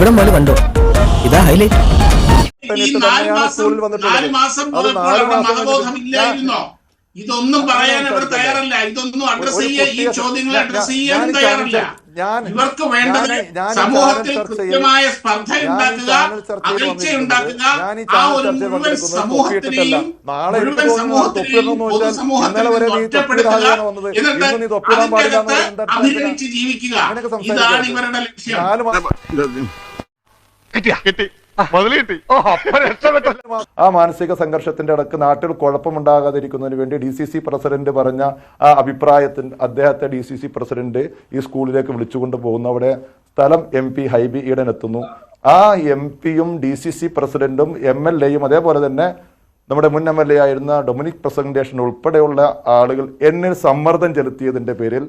ഇവിടെ പോലെ കണ്ടോ? ഇതാ ഹൈലൈറ്റ് ഇതൊന്നും പറയാൻ അവർ തയ്യാറല്ല. ഇതൊന്നും അഡ്രസ് ചെയ്യാൻ ഈ ചോദ്യങ്ങളെ ചോദ്യങ്ങൾ അഡ്രസ് ചെയ്യാൻ തയ്യാറല്ല. ഇവർക്ക് വേണ്ടത് സമൂഹത്തിൽ കൃത്യമായ സ്പർദ്ധ ഉണ്ടാക്കുക അകൽച്ച ഉണ്ടാക്കുക ആ ഒരു മുഴുവൻ സമൂഹത്തിനെയും മുഴുവൻ സമൂഹത്തിനെയും പൊതുസമൂഹത്തിനെയും ഒറ്റപ്പെടുത്തുക എന്നിട്ട് ഇന്ന് അതിന്റെ അകത്ത് എന്ന് അഭിനയിച്ച് ജീവിക്കുക. ഇതാണ്. ഇവരുടെ ലക്ഷ്യം. ആ. മാനസിക സംഘർഷത്തിന്റെ ഇടയ്ക്ക് നാട്ടിൽ കുഴപ്പമുണ്ടാകാതിരിക്കുന്നതിന് വേണ്ടി ഡി സി സി പ്രസിഡന്റ് പറഞ്ഞ ആ അഭിപ്രായത്തിന് അദ്ദേഹത്തെ ഡി സി സി പ്രസിഡന്റ് ഈ സ്കൂളിലേക്ക് വിളിച്ചുകൊണ്ട് പോകുന്നു. അവിടെ സ്ഥലം എം പി ഹൈബി ഈഡൻ എത്തുന്നു ആ എം പിയും ഡി സി സി പ്രസിഡന്റും എം എൽ എയും അതേപോലെ തന്നെ നമ്മുടെ മുൻ എം എൽ എ ആയിരുന്ന ഡൊമിനിക് പ്രസന്റേഷൻ ഉൾപ്പെടെയുള്ള ആളുകൾ എന്നിൽ സമ്മർദ്ദം ചെലുത്തിയതിന്റെ പേരിൽ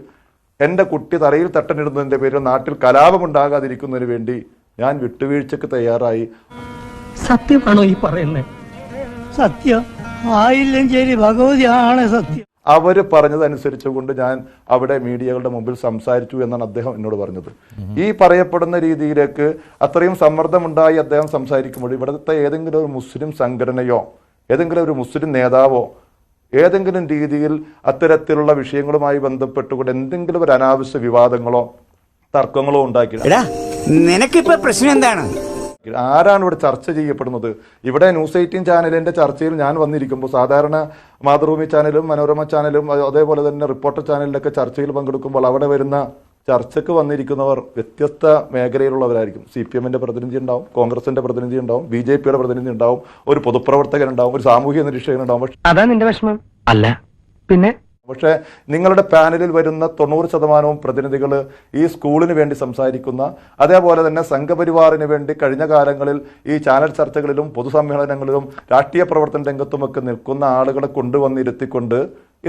എന്റെ കുട്ടി തറയിൽ തട്ടനിടുന്നതിന്റെ പേരിൽ നാട്ടിൽ കലാപമുണ്ടാകാതിരിക്കുന്നതിന് വേണ്ടി ഞാൻ വിട്ടുവീഴ്ചക്ക് തയ്യാറായി. സത്യമാണോ ഈ പറയുന്നത് സത്യം. ആയില്ലെങ്കിൽ ഭഗവതിയാണ് സത്യം. അവർ പറഞ്ഞതനുസരിച്ചുകൊണ്ട് ഞാൻ അവിടെ മീഡിയകളുടെ മുമ്പിൽ സംസാരിച്ചു എന്നാണ് അദ്ദേഹം എന്നോട് പറഞ്ഞത്. ഈ പറയപ്പെടുന്ന രീതിയിലേക്ക് അത്രയും സമ്മർദ്ദമുണ്ടായി അദ്ദേഹം സംസാരിക്കുമ്പോൾ ഇവിടുത്തെ ഏതെങ്കിലും ഒരു മുസ്ലിം സംഘടനയോ ഏതെങ്കിലും ഒരു മുസ്ലിം നേതാവോ ഏതെങ്കിലും രീതിയിൽ അത്തരത്തിലുള്ള വിഷയങ്ങളുമായി ബന്ധപ്പെട്ടുകൊണ്ട് എന്തെങ്കിലും ഒരു അനാവശ്യ വിവാദങ്ങളോ തർക്കങ്ങളോ ഉണ്ടാക്കി എടാ നിനക്കിപ്പോ പ്രശ്നം എന്താണ്? ആരാണ് ഇവിടെ ചർച്ച ചെയ്യപ്പെടുന്നത്? ഇവിടെ ന്യൂസ് എയ്റ്റീൻ ചാനലിന്റെ ചർച്ചയിൽ ഞാൻ വന്നിരിക്കുമ്പോൾ സാധാരണ മാതൃഭൂമി ചാനലും മനോരമ ചാനലും അതേപോലെ തന്നെ റിപ്പോർട്ടർ ചാനലിലൊക്കെ ചർച്ചയിൽ പങ്കെടുക്കുമ്പോൾ അവിടെ വരുന്ന ചർച്ചയ്ക്ക് വന്നിരിക്കുന്നവർ വ്യത്യസ്ത മേഖലയിലുള്ളവരായിരിക്കും. സി പി എമ്മിന്റെ പ്രതിനിധി ഉണ്ടാവും കോൺഗ്രസിന്റെ പ്രതിനിധി ഉണ്ടാവും ബി ജെ പിയുടെ പ്രതിനിധി ഉണ്ടാവും ഒരു പൊതുപ്രവർത്തകൻ ഉണ്ടാവും ഒരു സാമൂഹിക നിരീക്ഷകൻ ഉണ്ടാവും. പക്ഷേ അതാ നിന്റെ വിഷമം. അല്ല പിന്നെ? പക്ഷേ നിങ്ങളുടെ പാനലിൽ വരുന്ന തൊണ്ണൂറ് ശതമാനവും പ്രതിനിധികൾ ഈ സ്കൂളിന് വേണ്ടി സംസാരിക്കുന്ന അതേപോലെ തന്നെ സംഘപരിവാറിന് വേണ്ടി കഴിഞ്ഞ കാലങ്ങളിൽ ഈ ചാനൽ ചർച്ചകളിലും പൊതുസമ്മേളനങ്ങളിലും രാഷ്ട്രീയ പ്രവർത്തന രംഗത്തുമൊക്കെ നിൽക്കുന്ന ആളുകളെ കൊണ്ടുവന്നിരുത്തിക്കൊണ്ട്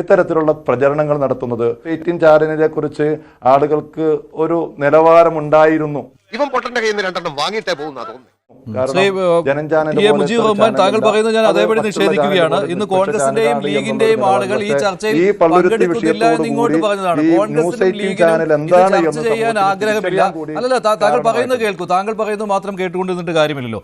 ഇത്തരത്തിലുള്ള പ്രചരണങ്ങൾ നടത്തുന്നത്. എയ്റ്റീൻ ചാനലിനെ കുറിച്ച് ആളുകൾക്ക് ഒരു നിലവാരമുണ്ടായിരുന്നു. ഇവൻ പൊട്ടന്റെ കയ്യിൽ നിന്ന് രണ്ടെണ്ണം വാങ്ങിയിട്ടേ പോകുന്ന തോന്നുന്നു. താങ്കൾ പറയുന്നത് ഞാൻ അതേപടി നിഷേധിക്കുകയാണ്. ഇന്ന് കോൺഗ്രസിന്റെയും ലീഗിന്റെയും ആളുകൾ ഈ ചർച്ചയിൽ പങ്കെടുക്കുന്നില്ല എന്ന് ഇങ്ങോട്ട് പറഞ്ഞതാണ്. കോൺഗ്രസിനും ലീഗിനും എന്താണ് ചർച്ച ചെയ്യാൻ ആഗ്രഹമില്ല. അല്ലല്ല താങ്കൾ പറയുന്നത് കേൾക്കൂ. താങ്കൾ പറയുന്നത് മാത്രം കേട്ടുകൊണ്ടിരുന്നിട്ട് കാര്യമില്ലല്ലോ.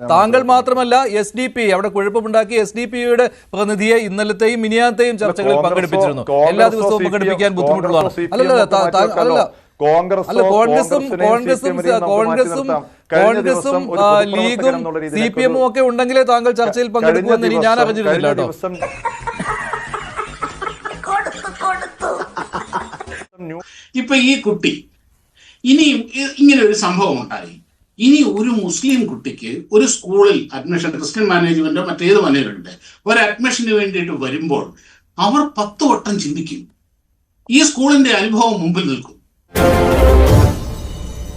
താങ്കൾ മാത്രമല്ല എസ് ഡി പി അവിടെ കുഴപ്പമുണ്ടാക്കി എസ് ഡി പിയുടെ പ്രതിനിധിയെ ഇന്നലത്തെയും മിനിയാത്തെയും ചർച്ചകളിൽ പങ്കെടുപ്പിച്ചിരുന്നു. എല്ലാ ദിവസവും പങ്കെടുപ്പിക്കാൻ ബുദ്ധിമുട്ടുള്ളതാണ്. അല്ലല്ല അല്ല കോൺഗ്രസ് അല്ല കോൺഗ്രസും കോൺഗ്രസും കോൺഗ്രസും കോൺഗ്രസും ഒരു ലീഗും സി പി എമ്മും ഒക്കെ ഉണ്ടെങ്കിലേ താങ്കൾ ചർച്ചയിൽ പങ്കെടുക്കുമെന്ന് ഇനി ഞാൻ അറിഞ്ഞിരുന്നില്ല കേട്ടോ. ഇപ്പൊ ഈ കുട്ടി ഇനിയും ഇങ്ങനെ ഒരു സംഭവം ഉണ്ടായി. ഇനി ഒരു മുസ്ലിം കുട്ടിക്ക് ഒരു സ്കൂളിൽ അഡ്മിഷൻ ക്രിസ്ത്യൻ മാനേജ്മെന്റോ മറ്റേത് മാനേജ്മെന്റ് ഒരു അഡ്മിഷന് വേണ്ടിയിട്ട് വരുമ്പോൾ അവർ പത്ത് വട്ടം ചിന്തിക്കും. ഈ സ്കൂളിന്റെ അനുഭവം മുമ്പിൽ നിൽക്കും.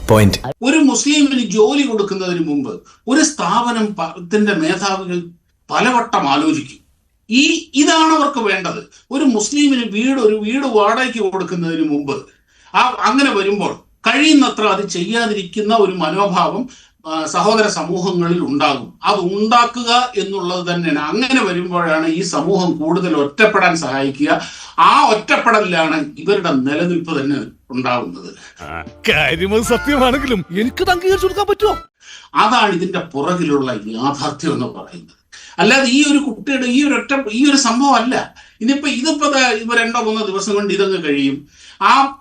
പോയിന്റ് ഒരു മുസ്ലിമിന് ജോലി കൊടുക്കുന്നതിന് മുമ്പ് ഒരു സ്ഥാപനം ത്തിന്റെ മേധാവികൾ പലവട്ടം ആലോചിക്കും. ഈ ഇതാണ് അവർക്ക് വേണ്ടത്. ഒരു മുസ്ലിമിന് വീട് ഒരു വീട് വാടകയ്ക്ക് കൊടുക്കുന്നതിന് മുമ്പ് ആ അങ്ങനെ വരുമ്പോൾ കഴിയുന്നത്ര അത് ചെയ്യാതിരിക്കുന്ന ഒരു മനോഭാവം സഹോദര സമൂഹങ്ങളിൽ ഉണ്ടാകും. അത് ഉണ്ടാക്കുക എന്നുള്ളത് തന്നെയാണ്. അങ്ങനെ വരുമ്പോഴാണ് ഈ സമൂഹം കൂടുതൽ ഒറ്റപ്പെടാൻ സഹായിക്കുക. ആ ഒറ്റപ്പെടലിലാണ് ഇവരുടെ നിലനിൽപ്പ് തന്നെ ഉണ്ടാവുന്നത്. കാര്യം സത്യമാണെങ്കിലും എനിക്ക് അംഗീകരിച്ചു കൊടുക്കാൻ പറ്റുമോ? അതാണ് ഇതിന്റെ പുറകിലുള്ള യാഥാർത്ഥ്യം എന്ന് പറയുന്നത്. അല്ലാതെ ഈ ഒരു കുട്ടിയുടെ ഈ ഒരു ഒറ്റ ഈ ഒരു സംഭവം അല്ല. ഇനിയിപ്പോ ഇതിപ്പോ രണ്ടോ മൂന്നോ ദിവസം കൊണ്ട് ഇതങ്ങ് കഴിയും. ആ,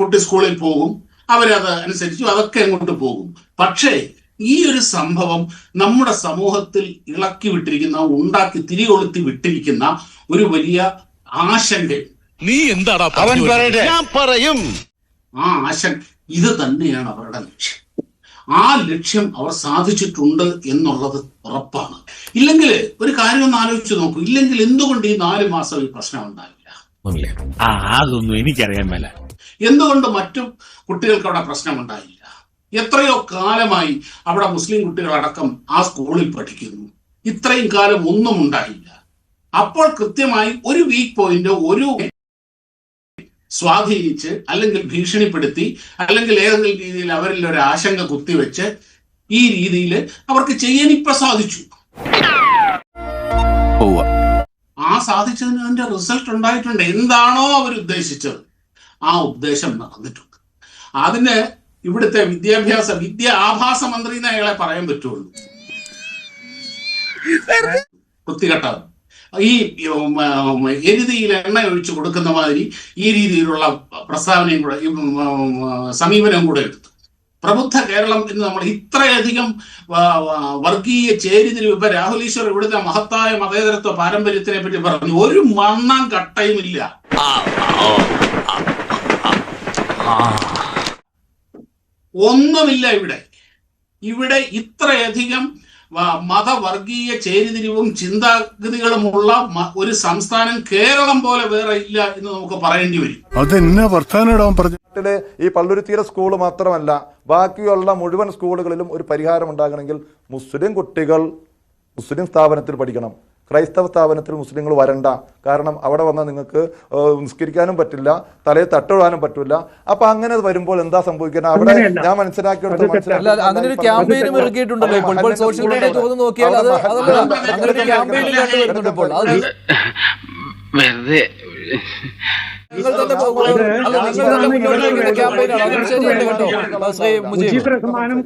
കുട്ടി സ്കൂളിൽ പോകും. അവരത് അനുസരിച്ചു അതൊക്കെ അങ്ങോട്ട് പോകും. പക്ഷേ ഈ ഒരു സംഭവം നമ്മുടെ സമൂഹത്തിൽ ഇളക്കി വിട്ടിരിക്കുന്ന ഉണ്ടാക്കി തിരികൊളുത്തി വിട്ടിരിക്കുന്ന ഒരു വലിയ ആശങ്ക നീ എന്താടാ അവൻ പറയട്ടെ. ഞാൻ പറയും. ആ ആശങ്ക ഇത് തന്നെയാണ് അവരുടെ ലക്ഷ്യം. ആ ലക്ഷ്യം അവർ സാധിച്ചിട്ടുണ്ട് എന്നുള്ളത് ഉറപ്പാണ്. ഇല്ലെങ്കിൽ ഒരു കാര്യം ഒന്ന് ആലോചിച്ച് നോക്കൂ. ഇല്ലെങ്കിൽ എന്തുകൊണ്ട് ഈ നാല് മാസം ഈ പ്രശ്നം ഉണ്ടാവില്ല ആ അതൊന്നും എനിക്കറിയാൻ മേല. എന്തുകൊണ്ട് മറ്റു കുട്ടികൾക്ക് അവിടെ പ്രശ്നമുണ്ടായില്ല? എത്രയോ കാലമായി അവിടെ മുസ്ലിം കുട്ടികളടക്കം ആ സ്കൂളിൽ പഠിക്കുന്നു. ഇത്രയും കാലം ഒന്നും ഉണ്ടായില്ല. അപ്പോൾ കൃത്യമായി ഒരു വീക്ക് പോയിന്റ് ഒരു സ്വാധീനിച്ച് അല്ലെങ്കിൽ ഭീഷണിപ്പെടുത്തി അല്ലെങ്കിൽ ഏതെങ്കിലും രീതിയിൽ അവരിൽ ഒരു ആശങ്ക കുത്തിവെച്ച് ഈ രീതിയിൽ അവർക്ക് ചെയ്യാൻ ഇപ്പൊ സാധിച്ചു. ആ സാധിച്ചതിന് അതിന്റെ റിസൾട്ട് ഉണ്ടായിട്ടുണ്ട്. എന്താണോ അവർ ഉദ്ദേശിച്ചത്. ആ ഉദ്ദേശം നടന്നിട്ടുണ്ട്. അതിന് ഇവിടുത്തെ വിദ്യാഭ്യാസ വിദ്യ ആഭാസ മന്ത്രി എന്ന് അയാളെ പറയാൻ പറ്റുള്ളൂ. വൃത്തികെട്ടത് ഈ എരുതിയിൽ എണ്ണ ഒഴിച്ചു കൊടുക്കുന്ന മാതിരി ഈ രീതിയിലുള്ള പ്രസ്താവനയും കൂടെ സമീപനവും കൂടെ എടുത്തു. പ്രബുദ്ധ കേരളം എന്ന് നമ്മൾ ഇത്രയധികം വർഗീയ ചേരിതിരിവ് ഇപ്പൊ രാഹുൽ ഈശ്വർ ഇവിടുത്തെ മഹത്തായ മതേതരത്വ പാരമ്പര്യത്തിനെ പറ്റി പറഞ്ഞു. ഒരു മണ്ണാം കട്ടയും ഇല്ല ഒന്നുമില്ല ഇവിടെ. ഇവിടെ ഇത്രയധികം മതവർഗീയ ചേരിതിരിവും ചിന്താഗതികളുമുള്ള ഒരു സംസ്ഥാനം കേരളം പോലെ വേറെ ഇല്ല എന്ന് നമുക്ക് പറയേണ്ടി വരും. അതെന്നാ വർത്താനം പറഞ്ഞു? നാട്ടിലെ ഈ പള്ളുരുത്തിയുടെ സ്കൂൾ മാത്രമല്ല ബാക്കിയുള്ള മുഴുവൻ സ്കൂളുകളിലും ഒരു പരിഹാരം ഉണ്ടാകണമെങ്കിൽ മുസ്ലിം കുട്ടികൾ മുസ്ലിം സ്ഥാപനത്തിൽ പഠിക്കണം. ക്രൈസ്തവ സ്ഥാപനത്തിൽ മുസ്ലിങ്ങൾ വരണ്ട. കാരണം അവിടെ വന്നാൽ നിങ്ങൾക്ക് നിസ്കരിക്കാനും പറ്റില്ല തലയെ തട്ടിടാനും പറ്റില്ല. അപ്പൊ അങ്ങനെ വരുമ്പോൾ എന്താ സംഭവിക്കുന്നത്? അവിടെ ഞാൻ മനസ്സിലാക്കിയെടുത്ത് അത് വെറുതെ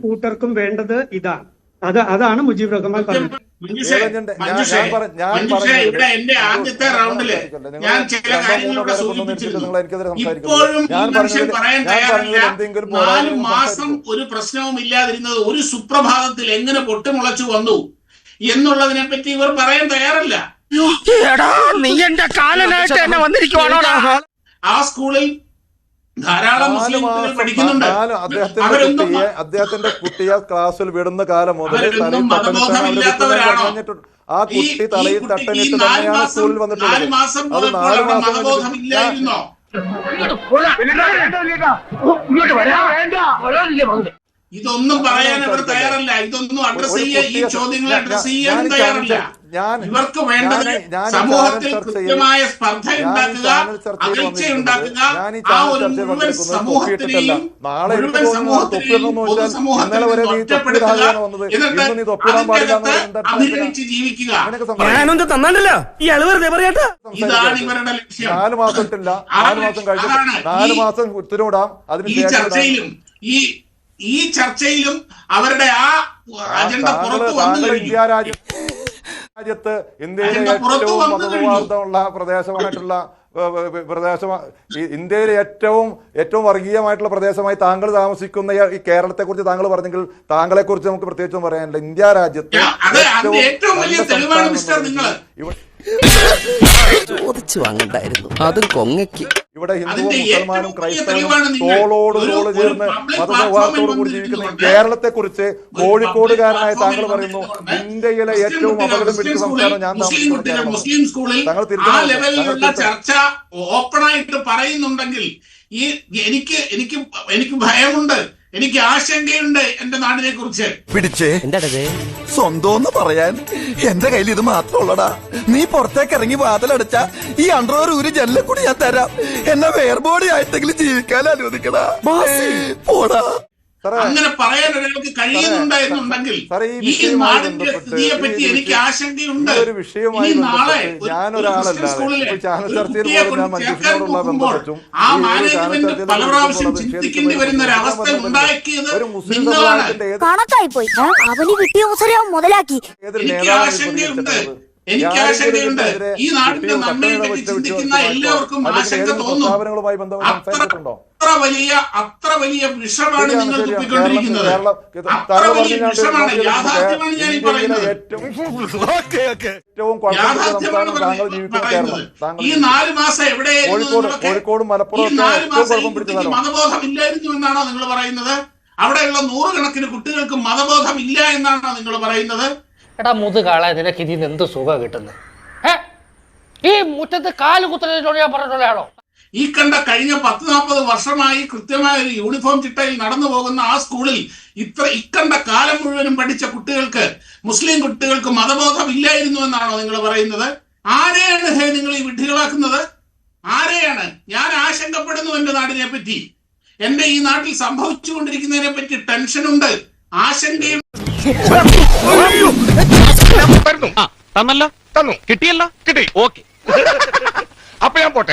കൂട്ടർക്കും വേണ്ടത് ഇതാണ്. അത് അതാണ് മുജീബ് റഹ്മാൻ പറഞ്ഞത്. ഇവിടെ എന്റെ ആദ്യത്തെ റൗണ്ടിൽ ഞാൻ ചില സൂചിപ്പിച്ചിരുന്നു. ഇപ്പോഴും മനുഷ്യൻ പറയാൻ തയ്യാറില്ല നാല് മാസം ഒരു പ്രശ്നവും ഇല്ലാതിരുന്നത് ഒരു സുപ്രഭാതത്തിൽ എങ്ങനെ പൊട്ടിമുളച്ചു വന്നു എന്നുള്ളതിനെ പറ്റി ഇവർ പറയാൻ തയ്യാറല്ല. നീ എന്റെ കാലനായിട്ട് എന്നെ വന്നിരിക്കുവാണോ ആ സ്കൂളിൽ ധാരാളം മുസ്ലിം പഠിക്കുന്നുണ്ട്. അദ്ദേഹത്തിന്റെ കുട്ടിയെ അദ്ദേഹത്തിന്റെ കുട്ടിയെ ക്ലാസ്സിൽ വിടുന്ന കാലം മുതൽ തലയിൽ ആ കുട്ടി തലയിൽ തട്ടനിട്ട് തന്നെയാണ് സ്കൂളിൽ വന്നിട്ടുള്ളത്. അത് നാല് മാസം ഇതൊന്നും പറയാൻ അവർ തയ്യാറല്ല. ഇതൊന്നും അഡ്രസ് ചെയ്യാൻ ഈ ചോദ്യങ്ങളെ ചോദ്യങ്ങൾ അഡ്രസ് ചെയ്യാൻ തയ്യാറല്ല. ഞാൻ- ഇവർക്ക് വേണ്ടത് സമൂഹത്തിൽ കൃത്യമായ സ്പർദ്ധ ഉണ്ടാക്കുക അകൽച്ച ഉണ്ടാക്കുക ആ ഒരു മുഴുവൻ സമൂഹത്തിനെയും മുഴുവൻ സമൂഹത്തിനെയും പൊതുസമൂഹത്തിൽ ഒറ്റപ്പെടുത്തുക. എന്നിട്ട് അതിനകത്ത് അഭിനയിച്ച് ജീവിക്കുക. ഞാനൊന്നും ഈ അളവ് വെറുതെ പറയാട്ടാ. ഇതാണ് ഇവരുടെ ലക്ഷ്യം. നാല് മാസം ഇട്ടില്ല നാല് മാസം കഴിഞ്ഞു അതാണ് നാല് ഈ- മാസം ഉത്തരവിടാം. അതിന് ഈ ചർച്ചയിലും ഈ ഈ ചർച്ചയിലും അവരുടെ ആ അജണ്ട പുറത്തു വന്നു കഴിഞ്ഞു. രാജ്യത്ത് ഇന്ത്യയിലെ ഏറ്റവും മതവിവാദമുള്ള പ്രദേശമായിട്ടുള്ള പ്രദേശം ഇന്ത്യയിലെ ഏറ്റവും ഏറ്റവും വർഗീയമായിട്ടുള്ള പ്രദേശമായി താങ്കൾ താമസിക്കുന്ന ഈ- കേരളത്തെ കുറിച്ച് താങ്കൾ പറഞ്ഞെങ്കിൽ താങ്കളെ കുറിച്ച് നമുക്ക് പ്രത്യേകിച്ചും പറയാനില്ല. ഇന്ത്യ രാജ്യത്ത് ഏറ്റവും ചോദിച്ചു വാങ്ങണ്ടായിരുന്നു. അതും കൊങ്ങയ്ക്ക്. ഇവിടെ ഹിന്ദുവും അതിന്റെ മുസൽമാനും ക്രൈസ്തവനും. തോളോട് തോൾ ചേർന്ന് മതസൗഹാർദ്ദത്തോടു കൂടി ജീവിക്കുന്ന കേരളത്തെ കുറിച്ച് കോഴിക്കോടുകാരനായ താങ്കൾ പറയുന്നു ഇന്ത്യയിലെ ഏറ്റവും അപകടം പിടിച്ച സംസ്ഥാനം ഞാൻ മുസ്ലിം താമസിക്കുന്ന മുസ്ലിം സ്കൂളിൽ താങ്കൾ ആ ലെവലിലുള്ള താങ്കൾ ചർച്ച ഓപ്പണായിട്ട് പറയുന്നുണ്ടെങ്കിൽ ഈ എനിക്ക് എനിക്ക് എനിക്ക് ഭയമുണ്ട്. എനിക്ക് ആശങ്കയുണ്ട് എന്റെ നാടിനെ കുറിച്ച്. പിടിച്ചേ. സ്വന്തം പറയാൻ. എന്റെ കയ്യിൽ ഇത് മാത്രമുള്ളടാ. നീ പുറത്തേക്ക് ഇറങ്ങി വാതിലടച്ച ഈ അണ്ടർവർ ഒരു ജനലെ കൂടി ഞാൻ തരാം. എന്നെ വേർബോഡി ആയിട്ടെങ്കിലും ജീവിക്കാൻ അനുവദിക്കടാ പോടാ. അങ്ങനെ പറയാൻ ഒരാൾക്ക് കഴിയുന്നുണ്ട് എന്നുണ്ടെങ്കിൽ ഈ നാടിന്റെ സ്ഥിതിയെ പറ്റി എനിക്ക് ആശങ്കയുണ്ട്. ഈ ഒരു വിഷയവുമായി നാളെ ചാനൽ ചർച്ചയിൽ കുട്ടിയെ പോലും കൊണ്ട് ചേർക്കാൻ പോകുമ്പോൾ ബന്ധപ്പെട്ടും ആ മാനേജ്മെന്റ് പല പ്രാവശ്യം ചിന്തിക്കേണ്ടി വരുന്ന ഒരു അവസ്ഥ ഉണ്ടാക്കിയത് ഒരു മുസ്ലിം നിങ്ങളാണ് സമുദായത്തിന്റെ കണക്കായി പോയി അവന് കിട്ടിയ അവസരം മുതലാക്കി. എനിക്ക് ആശങ്കയുണ്ട്? എനിക്ക് ആശങ്കയുണ്ട് ഈ നാടിന്റെ നന്മയെ പറ്റി ചിന്തിക്കുന്ന എല്ലാവർക്കും ആശങ്ക തോന്നുന്നു തോന്നും. അത്ര വലിയ അത്ര വലിയ വിഷമാണ് നിങ്ങൾ. തുപ്പിക്കൊണ്ടിരിക്കുന്നത്. അത്ര വലിയ വിഷമാണ് യാഥാർത്ഥ്യമാണ് ഞാൻ ഈ പറയുന്നത്. യാഥാർത്ഥ്യമാണ് പറയുന്നത്. ഈ നാല് മാസം എവിടെയായിരുന്നു കോഴിക്കോട് എന്നതൊക്കെ കോഴിക്കോടും മലപ്പുറം ഈ നാല് മാസം മതബോധം ഇല്ലായിരുന്നു എന്നാണോ നിങ്ങൾ പറയുന്നത്? അവിടെയുള്ള നൂറുകണക്കിന് കുട്ടികൾക്ക് മതബോധം ഇല്ല എന്നാണോ നിങ്ങൾ പറയുന്നത്? എടാ മുതുകാളെ നിനക്ക് ഇതിന് എന്ത് സുഖം കിട്ടുന്നത് ഈ മുറ്റത്ത് കാൽ കുത്തലിനോട് ഞാൻ പറഞ്ഞിട്ടുള്ളതാണോ ഈ കണ്ട കഴിഞ്ഞ പത്ത് നാൽപ്പത് വർഷമായി കൃത്യമായ ഒരു യൂണിഫോം ചിട്ടയിൽ നടന്നു പോകുന്ന ആ സ്കൂളിൽ ഇത്ര ഇക്കണ്ട കാലം മുഴുവനും പഠിച്ച കുട്ടികൾക്ക് മുസ്ലിം കുട്ടികൾക്ക് മതബോധം ഇല്ലായിരുന്നു എന്നാണോ നിങ്ങൾ പറയുന്നത്? ആരെയാണ് ഹേ നിങ്ങൾ ഈ വിഡ്ഢികളാക്കുന്നത്? ആരെയാണ്? ഞാൻ ആശങ്കപ്പെടുന്നു എന്റെ നാടിനെ പറ്റി. എന്റെ ഈ നാട്ടിൽ സംഭവിച്ചുകൊണ്ടിരിക്കുന്നതിനെ പറ്റി ടെൻഷനുണ്ട് ആശങ്കയുണ്ട്. തന്നല്ലോ? തന്നു. കിട്ടിയല്ലോ? കിട്ടി. ഓക്കെ. അപ്പൊ ഞാൻ പോട്ടെ.